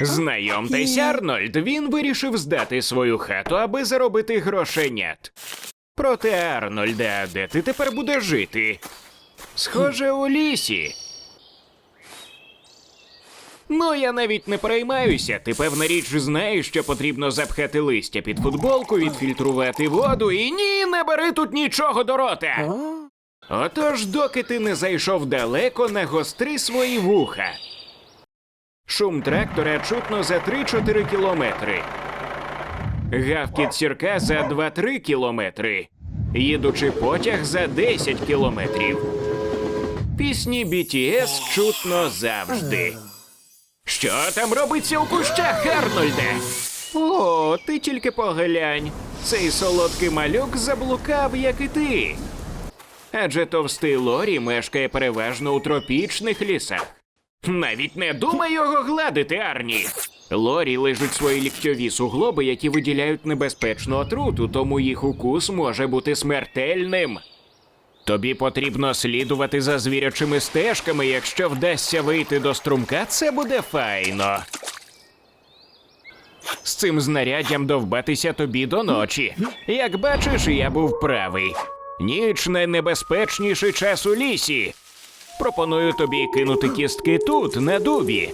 Знайомтесь, Арнольд. Він вирішив здати свою хату, аби заробити грошенят. Проте, Арнольде, а де ти тепер будеш жити? Схоже, у лісі. Ну, я навіть не переймаюся. Ти певна річ знаєш, що потрібно запхати листя під футболку, відфільтрувати воду і ні, не бери тут нічого до рота. Отож, доки ти не зайшов далеко, нагостри свої вуха. Шум трактора чутно за 3-4 кілометри. Гавкіт сірка за 2-3 кілометри. Їдучи потяг за 10 кілометрів. Пісні BTS чутно завжди. Що там робиться у кущах, Арнольде? О, ти тільки поглянь. Цей солодкий малюк заблукав, як і ти. Адже товстий Лорі мешкає переважно у тропічних лісах. Навіть не думай його гладити, Арні. Лорі лежать свої ліктьові суглоби, які виділяють небезпечну отруту, тому їх укус може бути смертельним. Тобі потрібно слідувати за звірячими стежками. Якщо вдасться вийти до струмка, це буде файно. З цим знаряддям довбатися тобі до ночі. Як бачиш, я був правий. Ніч найнебезпечніший час у лісі. Пропоную тобі кинути кістки тут, на дубі.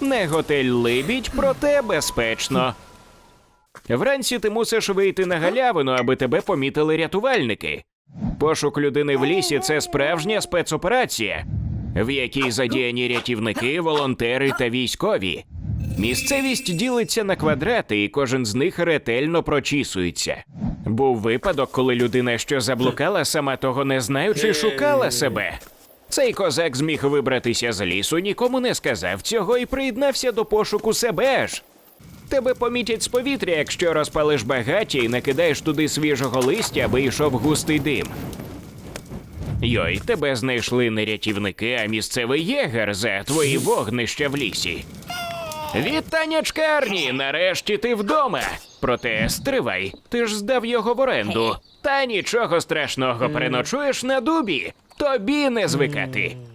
Не готель либідь, проте безпечно. Вранці ти мусиш вийти на галявину, аби тебе помітили рятувальники. Пошук людини в лісі це справжня спецоперація, в якій задіяні рятівники, волонтери та військові. Місцевість ділиться на квадрати, і кожен з них ретельно прочісується. Був випадок, коли людина, що заблукала, сама того не знаючи, шукала себе. Цей козак зміг вибратися з лісу, нікому не сказав цього і приєднався до пошуку себе ж. Тебе помітять з повітря, якщо розпалиш багаття і накидаєш туди свіжого листя, аби йшов густий дим. Йой, тебе знайшли не рятівники, а місцевий єгер за твої вогнища в лісі. Вітаннячка, Чкарні! нарешті ти вдома. Проте стривай, ти ж здав його в оренду. Та нічого страшного, переночуєш на дубі. Тобі не звикати.